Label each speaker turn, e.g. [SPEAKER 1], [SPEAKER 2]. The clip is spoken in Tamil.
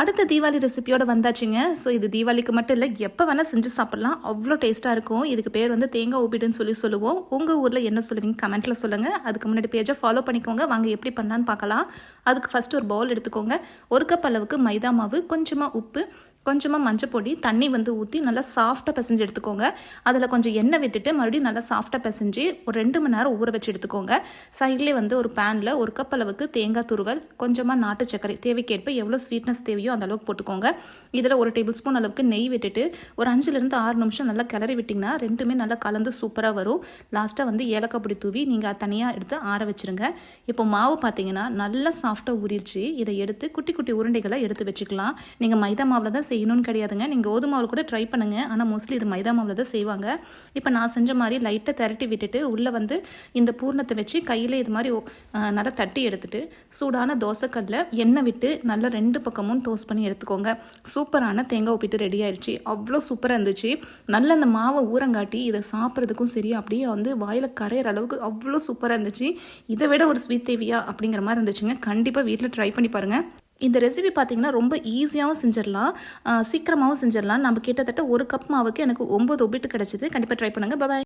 [SPEAKER 1] அடுத்த தீபாவளி ரெசிபியோட வந்தாச்சுங்க. ஸோ இது தீபாவளிக்கு மட்டும் இல்லை எப்போ வேணால் செஞ்சு சாப்பிட்லாம். அவ்வளோ டேஸ்ட்டாக இருக்கும். இதுக்கு பேர் வந்து தேங்காய் ஊப்பிட்டுன்னு சொல்லி சொல்லுவோம். உங்கள் ஊரில் என்ன சொல்லுவீங்க? கமெண்ட்டில் சொல்லுங்கள் அதுக்கு முன்னாடி பேஜை ஃபாலோ பண்ணிக்கோங்க. வாங்க எப்படி பண்ணலான்னு பார்க்கலாம். அதுக்கு ஃபஸ்ட்டு ஒரு பவுல் எடுத்துக்கோங்க. ஒரு கப் அளவுக்கு மைதா மாவு கொஞ்சமாக உப்பு கொஞ்சமாக மஞ்சள் பொடி தண்ணி வந்து ஊற்றி நல்லா சாஃப்டாக பிசைஞ்சு எடுத்துக்கோங்க. அதில் கொஞ்சம் எண்ணெய் விட்டுட்டு மறுபடியும் நல்லா சாஃப்டாக பிசைஞ்சு ஒரு ரெண்டு மணி நேரம் ஊற வச்சு எடுத்துக்கோங்க. சைட்லேயே வந்து ஒரு பேனில் ஒரு கப் அளவுக்கு தேங்காய் துருவல் கொஞ்சமாக நாட்டு சர்க்கரை தேவைக்கேற்ப எவ்வளோ ஸ்வீட்னஸ் தேவையோ அந்த அளவுக்கு போட்டுக்கோங்க. இதில் ஒரு டேபிள் ஸ்பூன் அளவுக்கு நெய் விட்டுட்டு ஒரு அஞ்சுலேருந்து ஆறு நிமிஷம் நல்லா கிளறி விட்டிங்கன்னா ரெண்டுமே நல்லா கலந்து சூப்பராக வரும். லாஸ்ட்டாக வந்து ஏலக்காய் பொடி தூவி நீங்கள் தனியாக எடுத்து ஆற வச்சுருங்க. இப்போ மாவு பார்த்தீங்கன்னா நல்லா சாஃப்டாக ஊறிடுச்சு இதை எடுத்து குட்டி குட்டி உருண்டைகளை எடுத்து வச்சுக்கலாம். நீங்கள் மைதா மாவில் தான் செய்யணும்னு கிடையாதுங்க. நீங்கள் கோதுமை மாவில் கூட ட்ரை பண்ணுங்கள் ஆனால் மோஸ்ட்லி இது மைதா மாவில் தான் செய்வாங்க. இப்போ நான் செஞ்ச மாதிரி லைட்டாக திரட்டி விட்டுட்டு உள்ளே வந்து இந்த பூர்ணத்தை வச்சு கையில் இது மாதிரி நல்லா தட்டி எடுத்துட்டு சூடான தோசைக்கல்லில் எண்ணெய் விட்டு நல்லா ரெண்டு பக்கமும் டோஸ்ட் பண்ணி எடுத்துக்கோங்க. சூப்பரான தேங்காய் உப்பிட்டு ரெடி ஆயிடுச்சு அவ்வளோ சூப்பராக இருந்துச்சு. நல்ல அந்த மாவை ஊறங்காட்டி இதை சாப்பிட்றதுக்கும் சரி அப்படியே வந்து வாயில் கரையிற அளவுக்கு அவ்வளோ சூப்பராக இருந்துச்சு. இதை விட ஒரு ஸ்வீட் தேவியா அப்படிங்கிற மாதிரி இருந்துச்சுங்க. கண்டிப்பாக வீட்டில் ட்ரை பண்ணி பாருங்கள் இந்த ரெசிபி பார்த்தீங்கன்னா ரொம்ப ஈஸியாகவும் செஞ்சிடலாம். சீக்கிரமாகவும் செஞ்சிடலாம். நம்ம கிட்டத்தட்ட ஒரு கப் மாவுக்கு எனக்கு ஒம்பது ஒப்பிட்டு கிடச்சிது. கண்டிப்பாக ட்ரை பண்ணுங்கள் பாய்